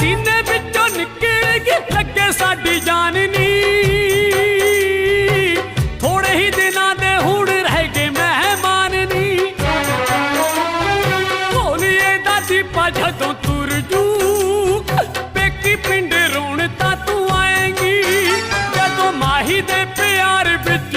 ਸੀਨੇ ਵਿੱਚੋਂ ਨਿਕਲ ਕੇ ਲੱਗੇ ਸਾਡੀ ਜਾਨ ਨੀ। ਥੋੜੇ ਹੀ ਦਿਨਾਂ ਦੇ ਹੁਣ ਰਹਿ ਗਏ ਮਹਿਮਾਨ ਨੀ। ਭੋਲੀਏ ਦਾ ਦੀਪਾ ਜਦੋਂ ਤੁਰ ਜੂ ਪਿੰਡ ਰੋਣ ਤਾਂ ਤੂੰ ਆਏਂਗੀ। ਜਦੋਂ ਮਾਹੀ ਦੇ ਪਿਆਰ ਵਿੱਚ